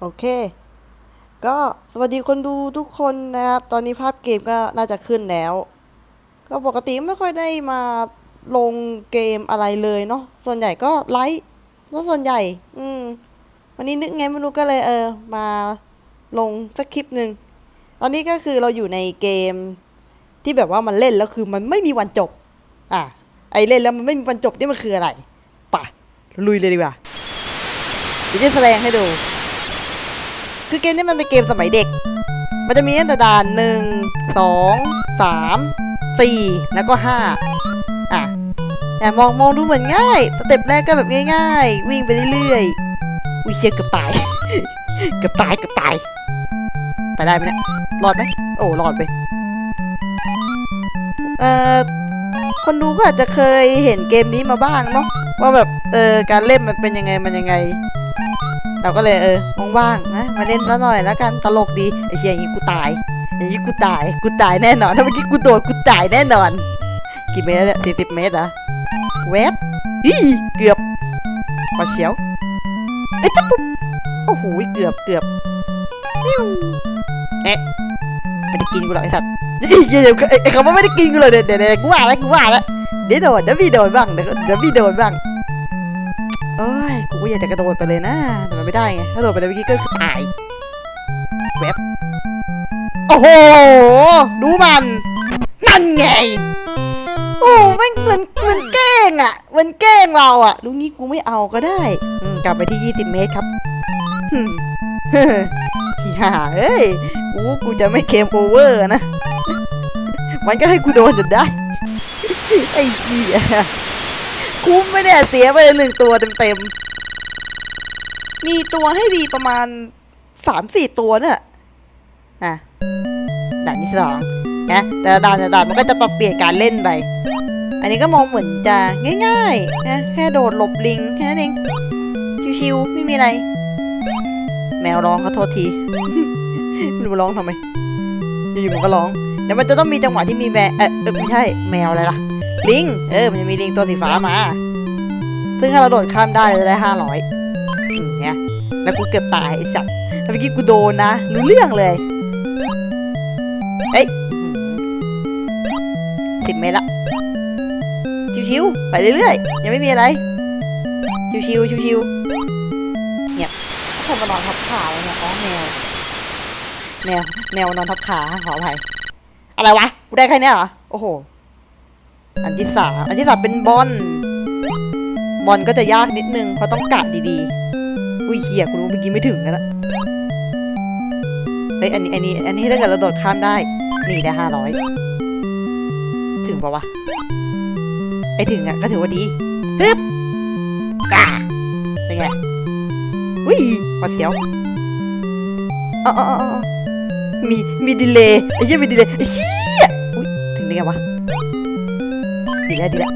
โอเค ก็สวัสดีคนดูทุกคนนะครับ ตอนนี้ภาพเกมก็น่าจะขึ้นแล้ว ก็ปกติไม่ค่อยได้มาลงเกมอะไรเลยเนาะ ส่วนใหญ่ก็ไลฟ์แล้วส่วนใหญ่ อืม วันนี้นึกไงไม่รู้ก็เลยเออ มาลงสักคลิปหนึ่ง ตอนนี้ก็คือเราอยู่ในเกมที่แบบว่ามันเล่นแล้วคือมันไม่มีวันจบ อะ ไอเล่นแล้วมันไม่มีวันจบนี่มันคืออะไร ป่ะ ลุยเลยดีกว่า เดี๋ยวจะแสดงให้ดู คือเกมนี้มันเป็นเกมสมัยเด็ก มันจะมีตั้งแต่ด่านหนึ่งสองสามสี่แล้วก็ห้าอะแต่มองมองดูเหมือนง่ายสเต็ปแรกก็แบบง่ายๆ วิ่งไปเรื่อยๆวิเชียเกือบตายเกือบตายเกือบตาย ไปได้ไหมเนี่ยรอดไหมโอ้รอดไปเอ่อคนดูก็อาจจะเคยเห็นเกมนี้มาบ้างเนาะว่าแบบเออการเล่นมันเป็นยังไงมันยังไง เราก็เลยเออว่างๆนะมาเล่นแล้วหน่อยแล้วกันตลกดีไอ้เชี่ยอย่างนี้กูตายอย่างนี้กูตายกูตายแน่นอนถ้าเมื่อกี้กูโดดกูตายแน่นอน กี่เมตรสี่สิบเมตรเหรอแวบฮีเกือบมาเฉียวเอ้จับปุ๊บโอ้โหเกือบเกือบปิ้วเอ๊ะไม่ได้กินกูหรอกไอ้สัตว์เดี๋ยวเดี๋ยวเดี๋ยวไอ้ไอ้คำว่าไม่ได้กินกูเลยเดี๋ยวเดี๋ยวเดี๋ยวกูว่าแล้วกูว่าแล้วเดี๋ยวโดนเดี๋ยวพี่โดนบ้างเดี๋ยวเดี๋ยวพี่โดนบ้าง เอ้ยกูก็อยากจะกระโดดไปเลยนะ แต่มันไม่ได้ไง ถ้าโดดไปเลยเมื่อกี้ก็คือตายแวบโอ้โห ดูมัน นั่นไง โอ้แม่เหมือนเหมือนแกล้งอะเหมือนแกล้งเราอะลูกนี้กูไม่เอาก็ได้กลับไปที่ 20 เมตรครับฮึมอย่าเอ้ย กูกูจะไม่เกมโอเวอร์นะ มันก็ให้กูโดนจนได้ ไอ้เหี้ย คุ้มไหมเนี่ยเสียไปหนึ่งตัวเต็มๆ มีตัวให้ดีประมาณสามสี่ตัวเนี่ยอะด่านที่สองนะแต่ด่านแต่ด่านมันก็จะปรับเปลี่ยนการเล่นไป อันนี้ก็มองเหมือนจะง่ายๆนะแค่โดดหลบลิงแค่นั้นเอง ชิวๆไม่มีอะไร แมวร้องขอโทษที ไม่รู้ร้องทำไมอยู่ๆมันก็ร้องเดี๋ยวมันจะต้องมีจังหวะที่มีแมวเออไม่ใช่แมวอะไรล่ะ ลิง เออ มันจะมีลิงตัวสีฟ้ามา ซึ่งถ้าเราโดดข้ามได้เราจะได้ห้าร้อยอย่างเงี้ย แล้วกูเกือบตายไอ้สัตว์ถ้าเมื่อกี้กูโดนนะ รู้เรื่องเลยเฮ้ยสิบเมตรละ ชิวๆ ไปเรื่อยๆ ยังไม่มีอะไร ชิวๆ ชิวๆเงียบใครมานอนทับขาเลยเนี่ยอ๋อแมว แมว แมวนอนทับขาขออภัยอะไรวะ กูได้แค่นี้เหรอ โอ้โห อันที่สามอันที่สามเป็นบอลบอลก็จะยากนิดนึงเพราะต้องกะดีๆ อุ้ยเหี้ยคุณรู้เมื่อกี้ไม่ถึงแล้วนะเฮ้ยอันนี้อันนี้อันนี้ถ้าเกิดเราโดดข้ามได้นี่ได้ห้าร้อยถึงปะวะไอถึงอะก็ถือว่าดีฮึบกาเป็นไงอุ้ยมาเสียวอ๋ออ๋ออ๋อมีมีดีเลย์ไอ้เหี้ยมีดีเลย์ไอ้เชี่ยอุ้ยถึงได้ไงวะ ดีแล้วดีแล้ว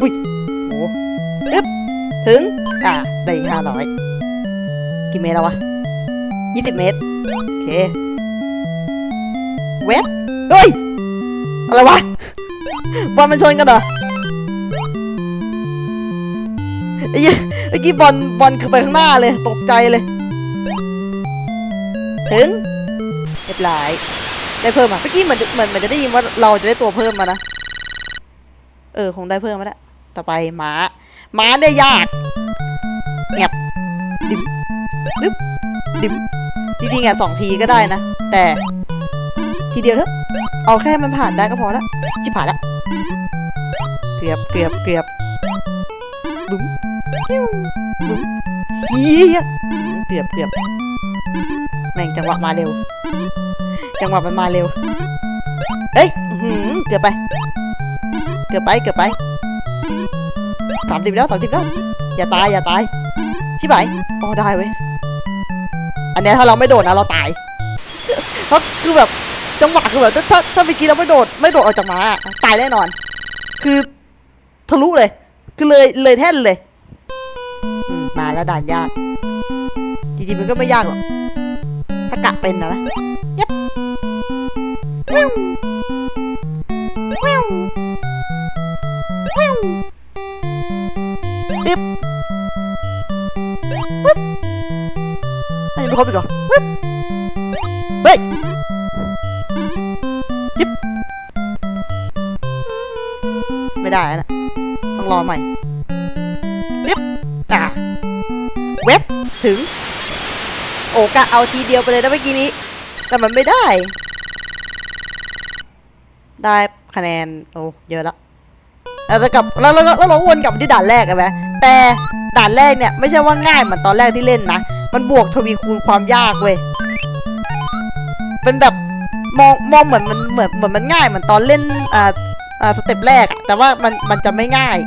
อุ้ยโอ้ฮึบถึง อะ ได้อีกห้าร้อยกี่เมตรแล้ววะยี่สิบเมตร โอเคเว็บเฮ้ย อะไรวะบอลมันชนกันเหรอไอ้เหี้เมื่อกี้บอลบอลคือไปข้างหน้าเลย ตกใจเลย ถึงเรียบร้อยได้เพิ่มอะเมื่อกี้เหมือนเหมือนเหมือนจะได้ยินว่าเราจะได้ตัวเพิ่มมานะ เออ คงได้เพิ่มมาแล้ว ต่อไปหมาหมาเนี่ยยากเงียบดิมดึบดิมจริงๆอะสองทีก็ได้นะ แต่ทีเดียวเถอะ เอาแค่มันผ่านได้ก็พอละจิผ่านละเกือบเกือบเกือบบุ้มปิ้วบุ้มเฮียเกือบเกือบแม่งจังหวะมาเร็ว จังหวะมันมาเร็ว เฮ้ยเกือบไป กือบไปเกือบไปสามสิบแล้วสามสิบแล้ว อย่าตายอย่าตาย ชิบหายอ๋อได้เว้ย อันนี้ถ้าเราไม่โดดนะเราตายเพราะคือแบบจังหวะคือแบบถ้าถ้าถ้าเมื่อกี้เราไม่โดดไม่โดดออกจากม้าตายแน่นอน คือทะลุเลย คือเลยเลยแท่นเลยมมาแล้วด่านยาก จริงๆมันก็ไม่ยากหรอก ถ้ากะเป็นนะนะยับ ครบอีกเหรอเฮ้ยจิ๊บไม่ได้นะต้องรอใหม่จิ๊บอะเว็บถึง โอกะเอาทีเดียวไปเลยนะเมื่อกี้นี้ แต่มันไม่ได้ ได้คะแนน โอ้เยอะละแล้วจะกลับแล้วแล้วแล้ววเราวนกลับที่ด่านแรกกันไหมแต่ด่านแรกเนี่ยไม่ใช่ว่าง่ายเหมือนตอนแรกที่เล่นนะ มันบวกทวีคูณความยากเว้ยเป็นแบบมองมองเหมือนมันเหมือนเหมือนมันง่ายเหมือนตอนเล่นอ่าอ่าสเต็ปแรกอะแต่ว่ามันมันจะไม่ง่าย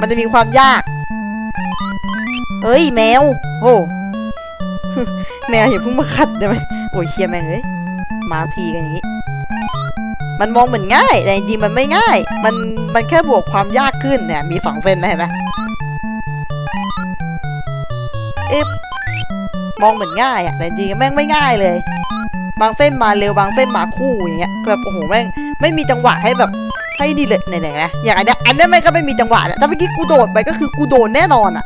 มันจะมีความยากเฮ้ยแมวโอ้แมวอย่าเพิ่งมาขัดได้ไหมโอ้ยเชียแมงเอ้ยมาทีกันอย่างนี้ มันมองเหมือนง่าย แต่จริงๆมันไม่ง่าย มันมันแค่บวกความยากขึ้นเนี่ย มีสองเส้นนะเห็นไหมอึ๊บ มองเหมือนง่ายอะแต่จริงแม่งไม่ง่ายเลย บางเส้นมาเร็วบางเส้นมาคู่อย่างเงี้ยแบบโอ้โหแม่งไม่มีจังหวะให้แบบให้ดีเลยไหนๆนะอย่างอันเนี้ยอันเนี้ยแม่งก็ไม่มีจังหวะนะถ้าเมื่อกี้กูโดดไปก็คือกูโดนแน่นอนอะ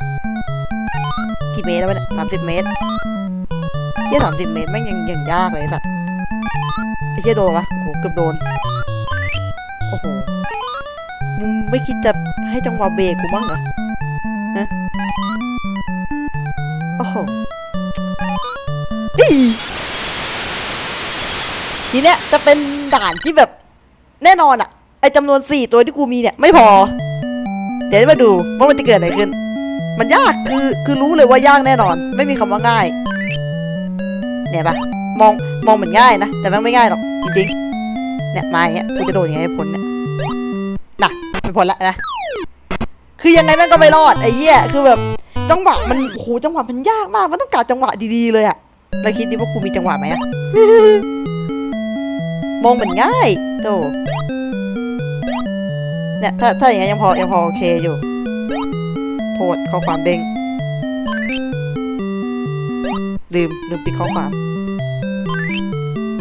กี่เมตรแล้วเนี่ยสามสิบเมตรเฮียสามสิบเมตรแม่งยังยังยากเลยสัตว์ไอ้เฮียโดนปะโอ้โหเกือบโดนโอ้โหมึงไม่คิดจะให้จังหวะเบรกกูบ้างเหรอฮะโอ้โห ทีเนี้ยจะเป็นด่านที่แบบแน่นอนอะไอจำนวนสี่ตัวที่กูมีเนี่ยไม่พอ เดี๋ยวมาดูว่ามันจะเกิดอะไรขึ้น มันยากคือคือรู้เลยว่ายากแน่นอน ไม่มีคำว่าง่าย เนี่ยปะมองมองเหมือนง่ายนะ แต่ม่งไม่ง่ายหรอกจริงๆเนี่ยมาอย่างเงี้ยกูจะโดนยังไงให้พ้นเนี่ยน่ะไม่พ้นละนะคือยังไงแม่งก็ไม่รอดไอ้เหี้ยคือแบบจังหวะมันโอ้โหจังหวะมันยากมาก มันต้องการจังหวะดีๆเลยอะ แล้วคิดดิว่ากูมีจังหวะไหมอะมองเหมือนง่ายโตเนี่ยถ้าถ้าอย่างเงี้ยยังพอยังพอโอเคอยู่โทษข้อความเด้งลืมลืมปิดข้อความ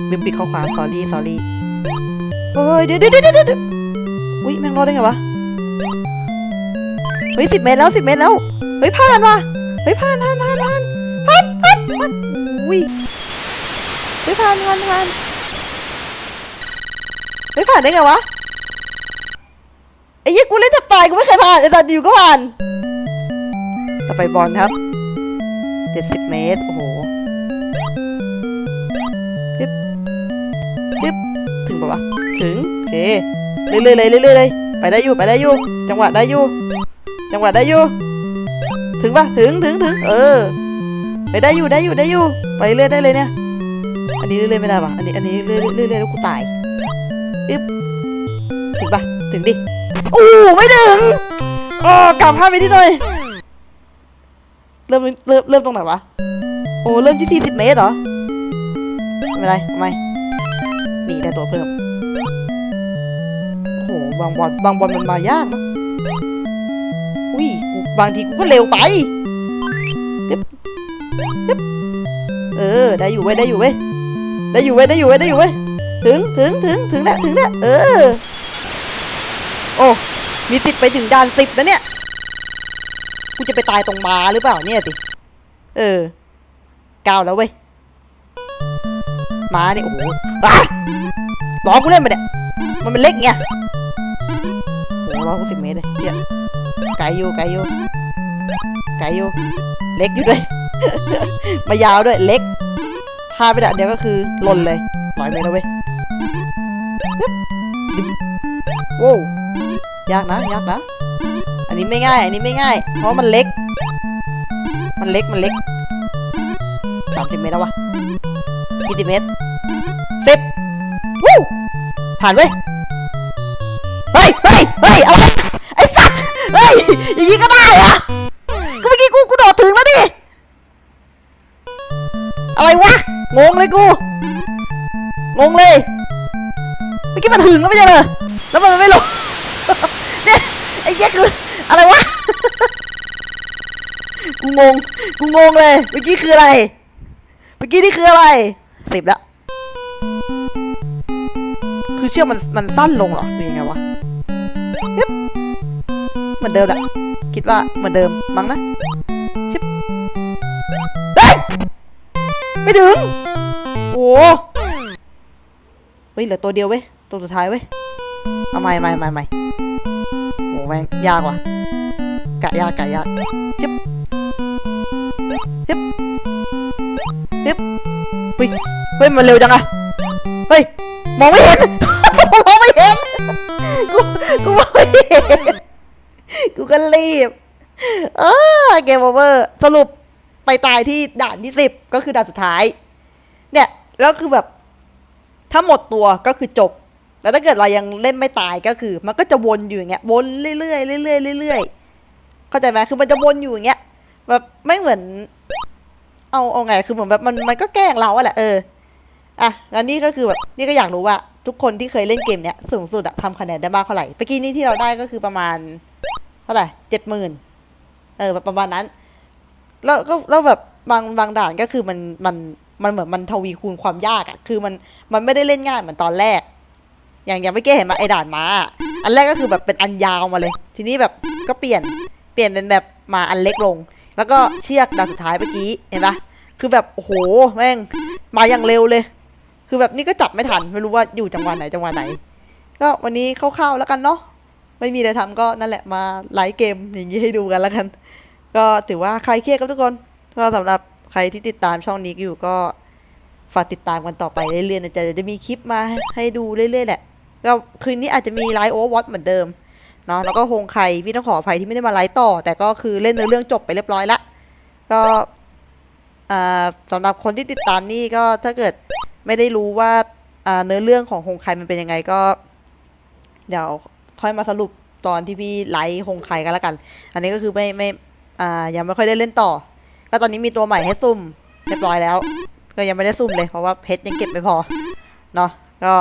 ลืมปิดข้อความ sorry sorry เฮ้ยเดี๋ยวเดี๋ยวเดี๋ยวเดี๋ยวอุ้ยแม่งรอดได้ไงวะ เฮ้ยสิบเมตรแล้วสิบเมตรแล้ว เฮ้ยผ่านว่ะ เฮ้ยผ่านผ่านผ่านผ่านผ่านผ่าน อุ้ยเฮ้ยผ่านผ่านผ่านเฮ้ยผ่านได้ไงวะไอ้ยี่กูเล่นจับตายกูไม่เคยผ่านไอ้ตาดิวก็ผ่านต่อไปบอลครับเจ็ดสิบเมตร โอ้โหปึ๊บปึ๊บถึงปะวะ ถึงโอเคเรื่อยๆเลยเรื่อยๆเลยไปได้อยู่ ไปได้อยู่ จังหวะได้อยู่ จังหวะได้อยู่ ถึงปะถึงถึงถึงเออ ไปได้อยู่ได้อยู่ได้อยู่ ไปเรื่อยได้เลยเนี่ย อันนี้เรื่อยๆไม่ได้ปะอันนี้อันนี้เรื่อยๆเรื่อยๆแล้วกูตายอึ๊บถึงปะถึงดิโอ้ไม่ถึงอ๋อกลับภาพไปที่หน่อยเริ่มเริ่มเริ่มตรงไหนวะโอ้เริ่มที่สี่สิบเมตรเหรอไม่เป็นไรทำไมนี่ได้ตัวเพิ่มโอ้โหบางบอลบางบอลมันมายากนะอุ้ยกูบางทีกูก็เร็วไปยึบยึบ เออ ได้อยู่เว้ย ได้อยู่เว้ย ได้อยู่เว้ย ได้อยู่เว้ย ได้อยู่เว้ย ถึง ถึง ถึง ถึงแล้ว ถึงแล้ว เออ โอ้ มีติดไปถึงด่านสิบนะเนี่ย กูจะไปตายตรงมาหรือเปล่าเนี่ยติเออเก้าแล้วเว้ยมาเนี่ยโอ้โหล้อกูเล่นไปเนี่ย มันเป็นเล็กไงโอ้โหร้อยหกสิบเมตรเลยเฮียไกลอยู่ไกลอยู่ไกลอยู่ เล็กอยู่ด้วย มายาวด้วยเล็กพลาดไปแต่อันเดียวก็คือหล่นเลยร้อยเมตรแล้วเว้ยโว้ยากนะยากนะ อันนี้ไม่ง่าย อันนี้ไม่ง่าย เพราะมันเล็ก มันเล็กมันเล็กสามสิบเมตรแล้ววะกี่สิบเมตรสิบวู้ผ่านเว้ยเฮ้ยเฮ้ยเฮ้ยอะไรไอ้สัตว์เฮ้ยอย่างนี้ก็ได้เหรอะ งงเลยกู งงเลยเมื่อกี้มันถึงแล้วไม่ใช่เหรอแล้วมันไม่ลงเนี่ยไอ้เจ๊คืออะไรวะ กูงง กูงงเลย เมื่อกี้คืออะไร เมื่อกี้นี่คืออะไรสิบแล้ว คือเชือกมันมันสั้นลงเหรอหรือยังไงวะเหมือนเดิมแหละ คิดว่าเหมือนเดิมมั้งนะชิบเฮ้ยไม่ถึง เฮ้ยเหลือตัวเดียวเว้ย ตัวสุดท้ายเว้ยเอาใหม่ใหม่ใหม่ใหม่โอ้แม่งยากว่ะกะยากกะยากฮึบฮึบฮึบเฮ้ยเฮ้ยมันเร็วจังอะเฮ้ยมองไม่เห็น มองไม่เห็น กู กูมองไม่เห็น กูก็รีบเออเกมโอเวอร์ สรุปไปตายที่ด่านที่สิบก็คือด่านสุดท้าย เนี่ย แล้วคือแบบถ้าหมดตัวก็คือจบ แต่ถ้าเกิดเรายังเล่นไม่ตายก็คือ มันก็จะวนอยู่อย่างเงี้ย วนเรื่อยๆเรื่อยๆเรื่อยๆเข้าใจไหมคือมันจะวนอยู่อย่างเงี้ย แบบไม่เหมือน เอาเอาไง คือเหมือนแบบมันมันก็แกล้งเราอะแหละเออ อะแล้วนี่ก็คือแบบนี่ก็อยากรู้ว่า ทุกคนที่เคยเล่นเกมเนี้ยสูงสุดอะทำคะแนนได้มากเท่าไหร่เมื่อกี้นี่ที่เราได้ก็คือประมาณ เท่าไหร่เจ็ดหมื่นเออ ประมาณนั้น แล้วก็แล้วแบบบางบางด่านก็คือมันมัน มันเหมือนมันทวีคูณความยากอะคือมันมันไม่ได้เล่นง่ายเหมือนตอนแรก อย่างอย่างเมื่อกี้เห็นมาไอ้ด่านม้าอะอันแรกก็คือแบบเป็นอันยาวมาเลย ทีนี้แบบก็เปลี่ยนเปลี่ยนเป็นแบบมาอันเล็กลง แล้วก็เชือกด่านสุดท้ายเมื่อกี้เห็นปะคือแบบโอ้โหแม่งมาอย่างเร็วเลย คือแบบนี่ก็จับไม่ทันไม่รู้ว่าอยู่จังหวะไหนจังหวะไหน ก็วันนี้คร่าวๆแล้วกันเนาะไม่มีอะไรทำก็นั่นแหละมาไลฟ์เกมอย่างนี้ให้ดูกันแล้วกัน ก็ถือว่าใครเครียดครับทุกคนก็สำหรับ ใครที่ติดตามช่องนี้อยู่ก็ฝากติดตามกันต่อไปเรื่อยๆนะจ๊ะเดี๋ยวจะมีคลิปมาให้ดูเรื่อยๆแหละก็คืนนี้อาจจะมีไลฟ์โอเวอร์วอตเหมือนเดิมเนาะแล้วก็โฮงไคพี่ต้องขออภัยที่ไม่ได้มาไลฟ์ต่อ แต่ก็คือเล่นเนื้อเรื่องจบไปเรียบร้อยละก็อ่าสำหรับคนที่ติดตามนี่ก็ถ้าเกิดไม่ได้รู้ว่าอ่าเนื้อเรื่องของโฮงไคมันเป็นยังไงก็ เดี๋ยวค่อยมาสรุปตอนที่พี่ไลฟ์โฮงไคกันแล้วกัน อันนี้ก็คือไม่ไม่อ่ายังไม่ค่อยได้เล่นต่อ ก็ตอนนี้มีตัวใหม่ให้ซุ่มเรียบร้อยแล้ว ก็ยังไม่ได้ซุ่มเลยเพราะว่าเพชรยังเก็บไม่พอเนาะก็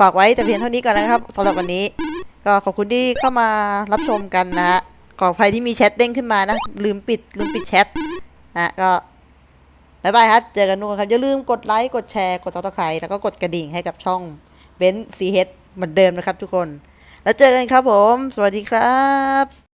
ฝากไว้แต่เพียงเท่านี้ก่อนนะครับสำหรับวันนี้ ก็ขอบคุณที่เข้ามารับชมกันนะฮะขออภัยที่มีแชทเด้งขึ้นมานะ ลืมปิดลืมปิดแชทนะก็บายบายครับ เจอกันทุกคนครับ อย่าลืมกดไลค์ กดแชร์ กดติดตามแล้วก็กดกระดิ่งให้กับช่องเบนซีเฮดเหมือนเดิมนะครับทุกคน แล้วเจอกันครับผม สวัสดีครับ